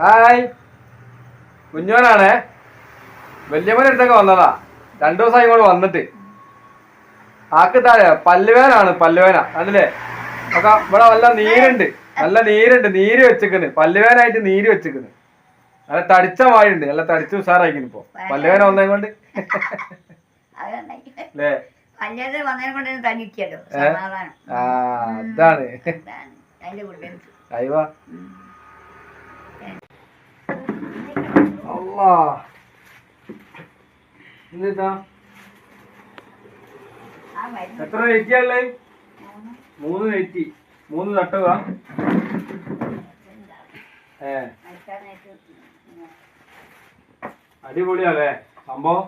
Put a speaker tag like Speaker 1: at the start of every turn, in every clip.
Speaker 1: Hi. കുഞ്ഞോനാണേ വല്യമ്മന്റെ അടുത്തൊക്കെ വന്നതാ. രണ്ടു ദിവസമായി ഇങ്ങോട്ട് വന്നിട്ട്. ആക്ക് താഴെ പല്ലുവേനാണ് പല്ലുവേന. അതല്ലേ ഒക്കെ ഇവിടെ നല്ല നീരുണ്ട്. നല്ല നീരുണ്ട്. നീര് വെച്ചിക്കണ് പല്ലുവേനായിട്ട് നീര് വെച്ചിക്കണ് നല്ല തടിച്ച വായുണ്ട് നല്ല തടിച്ച് ഉഷാറായിക്കുന്നു ഇപ്പൊ. പല്ലുവേന വന്നേ കൊണ്ട്. അല്ലേ? ആ അതാണ്. അയ്യോ. അല്ലാ എന്താ എത്ര നെറ്റിയല്ലേ
Speaker 2: മൂന്ന്
Speaker 1: മൂന്ന് നെറ്റി മൂന്ന് തട്ടുക ഏ.
Speaker 2: മരിക്കാനായിട്ട്
Speaker 1: സംഭവം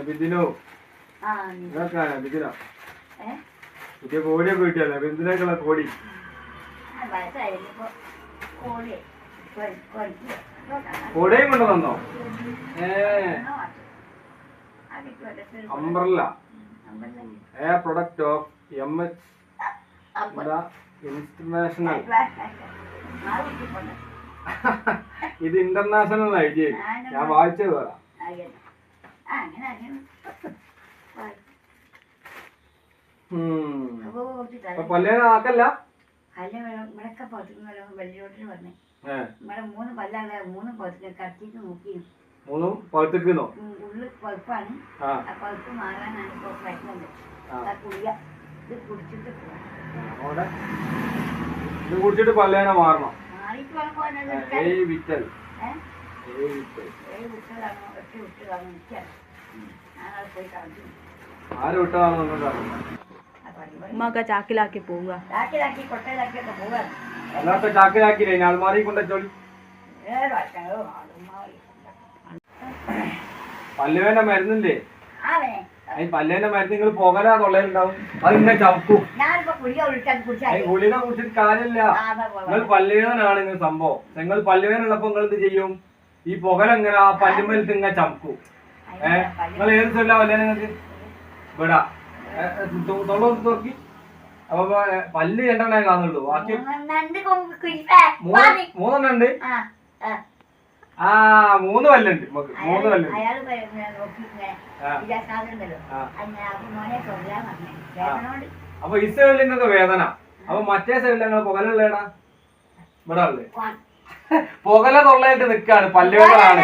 Speaker 1: ബിന്ദിനോ? ബിന്ദിനോ. പുതിയ കോടിയൊക്കെ കിട്ടിയല്ലേ? ബിന്ദിനേക്കുള്ള കോടി കോടിയും കൊണ്ട് തന്നോ? ഏ. Umbrella. A product of M H international. ഇത് ഇന്റർനാഷണൽ ഐഡിയ ഞാൻ വായിച്ചത് വേറെ.
Speaker 2: അങ്ങനെ അല്ല മൂന്ന് മൂന്ന് നോക്കി ഉള്ളിൽ
Speaker 1: ആ.
Speaker 2: മാറാനാണ് ഇപ്പോൾ പ്രശ്നം കുളിയ ഇത് കുടിച്ചിട്ട്.
Speaker 1: ഇത് കുടിച്ചിട്ട് പല്ലേന മാറണം. ഏയ് വിറ്റൽ? ഏയ് വിറ്റൽ.
Speaker 2: വിട്ടതാണോ വിട്ടതാണോ നിൽക്കാൻ ഞാനത് പോയി കളഞ്ഞു
Speaker 1: ആര്
Speaker 2: പരിപാടി
Speaker 3: ഉമ്മക്ക ചാക്കിലാക്കി പോവുക.
Speaker 2: ചാക്കിലാക്കി കൊട്ടയിലാക്കിയൊക്കെ പോവുക.
Speaker 1: അല്ലാത്ത ചാക്കിലാക്കിയില്ലേ
Speaker 2: വർഷങ്ങളോ ആളുമാറി
Speaker 1: പല്ലുവേന്റെ മരുന്നില്ലേ?
Speaker 2: ആവേ
Speaker 1: ഈ പല്ലേന്റെ മരുന്ന് നിങ്ങൾ പോകാനാ തൊള്ളയിലുണ്ടാവും. അത് ഇന്നെ ചവക്കും. ഗുളിക കുടിച്ചിട്ട് കാര്യമില്ല. നിങ്ങൾ പല്ലുവേദനാണ് നിങ്ങൾ സംഭവം. നിങ്ങൾ പല്ലുവേന ഉള്ളപ്പോ നിങ്ങൾ എന്ത് ചെയ്യും? ഈ പുകലെങ്ങനെ ആ പല്ലുമേലത്ത് ഇങ്ങനെ ചമക്കും ഏഹ് നിങ്ങൾ ഏത് ചൊല്ലാ പല്ലേനെ നിങ്ങൾക്ക് ഇവിടെ തൊള്ള നോക്കി. അപ്പൊ പല്ല് രണ്ടെണ്ണേ കാണുള്ളൂ. ബാക്കി മൂന്നെണ്ണം ഉണ്ട്
Speaker 2: ആ
Speaker 1: മൂന്ന് പല്ലുണ്ട് നമുക്ക്. മൂന്ന് പല്ലുണ്ട്.
Speaker 2: അപ്പൊ
Speaker 1: ഈ സൈഡിൽ നിങ്ങൾക്ക് വേദന. അപ്പൊ മറ്റേ സൈഡിൽ നിങ്ങൾ പുകലുള്ളേടാ ഇവിടെ ഉള്ളേ. പുകല തൊള്ളായിട്ട് നിക്കാണ്. പല്ലുകളാണ്.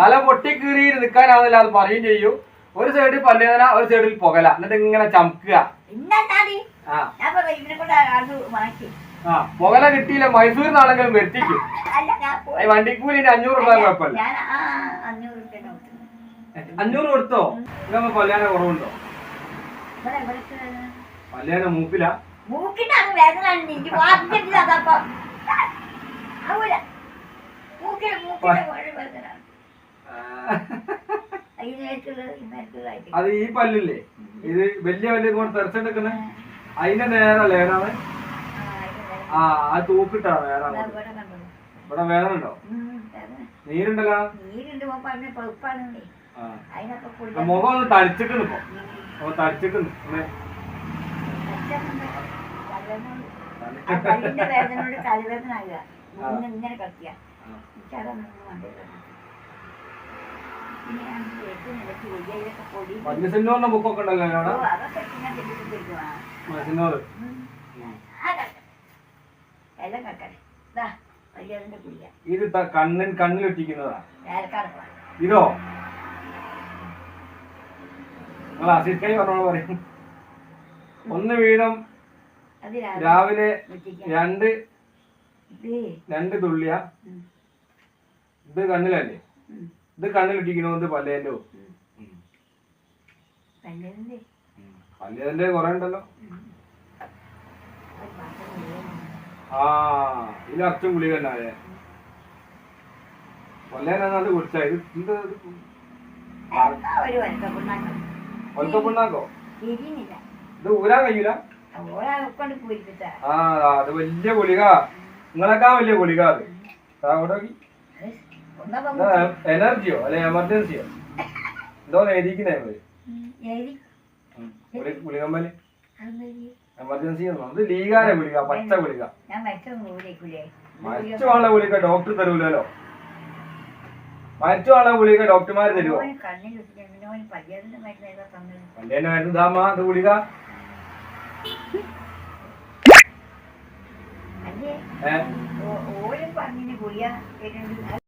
Speaker 1: തല പൊട്ടി കീറിയിട്ട് നിക്കാനാവില്ല അത് പറയും ചെയ്യും. ഒരു സൈഡിൽ പല്ലുവേദന ഒരു സൈഡിൽ പുകല. എന്നിട്ട് ഇങ്ങനെ ചമക്കുക. ആ. പുകല കിട്ടിയില്ല മൈസൂരിൽ നിന്നാണെങ്കിലും വരുത്തിക്കും.
Speaker 2: അല്ല ഞാൻ പോയി.
Speaker 1: ഈ വണ്ടിക്കൂലിന് അഞ്ഞൂറ് രൂപ കുഴപ്പമില്ല.
Speaker 2: അഞ്ഞൂറ്
Speaker 1: കൊടുത്തോ? ഇതൊക്കെ പല്ലേന കുറവുണ്ടോ?
Speaker 2: മൂപ്പില
Speaker 1: പല്ലേന മൂക്കില?
Speaker 2: മൂക്കിനാണ് വേദന മൂക്കിന് മൂക്കിന് വേദന
Speaker 1: അത് ഈ പല്ലില്ലേ? ഇത് വലിയ വലിയ കൊണ്ട് തെരച്ചെടുക്കണേ അതിന്റെ നേരെ ലേനാണ് ആ ആ തൂക്കിട്ടാ വേറെ
Speaker 2: ഇവിടെ
Speaker 1: വേറെ ഉണ്ടോ. നീരുണ്ടല്ലോ? മുഖം ഒന്ന് തടിച്ചിട്ടുണ്ട് ഇപ്പൊ. അപ്പൊ
Speaker 2: തലവേദന ആകുക ഇങ്ങനെ കളിക്കുക എനിക്കതൊന്നും
Speaker 1: മഞ്ഞസിന്നോറിന്റെ ബുക്കൊക്കെ ഉണ്ടല്ലോ മഞ്ഞസിന്നോറ്
Speaker 2: ഇതാ
Speaker 1: കണ്ണിൻ കണ്ണിലൊട്ടിക്കുന്നതാ ഇതോ? നിങ്ങൾ അസിസ്കൈ പറഞ്ഞോളൂ പറയും. ഒന്ന് വീതം
Speaker 2: രാവിലെ
Speaker 1: രണ്ട് രണ്ട് തുള്ളിയ. ഇത് കണ്ണിലല്ലേ? ഇത് കണ്ണിലിട്ടിക്കണോ ഇത് പല്ലേന്റെ.
Speaker 2: പല്ലിന്റെ
Speaker 1: കൊറേ ഉണ്ടല്ലോ. ആ ഇത് അച്ഛൻ ഗുളിക തന്നെ അതെ പല്ലേനാണ്ട് കുടിച്ചാ ഇത്
Speaker 2: എന്താ തിരിയുന്നില്ല.
Speaker 1: ഇത് ഊരാൻ കഴിയൂല? ആ അത് വലിയ ഗുളിക. നിങ്ങളെക്കാ വലിയ ഗുളിക അത്. അവിടെ എനർജിയോ? അല്ലെ എമർജൻസിയോ? എന്തോ എഴുതിക്കുന്നേ
Speaker 2: അതെന്താ
Speaker 1: എമർജൻസി ഇത് ലീഗാരെ ഗുളിക പച്ച
Speaker 2: കൂടിയേക്കൂലേ
Speaker 1: മരിച്ചു വാള ഗുളിക ഡോക്ടർ തരൂലോ മരിച്ചു വാള ഗുളിക ഡോക്ടർമാര് തരുമോ പല്ലേന്റെ മരുന്ന് ദാമ
Speaker 2: അല്ലേ?
Speaker 1: ഏഹ്
Speaker 2: ഓ- ഓരും ഗുളിക കേട്ടിട്ടുണ്ട്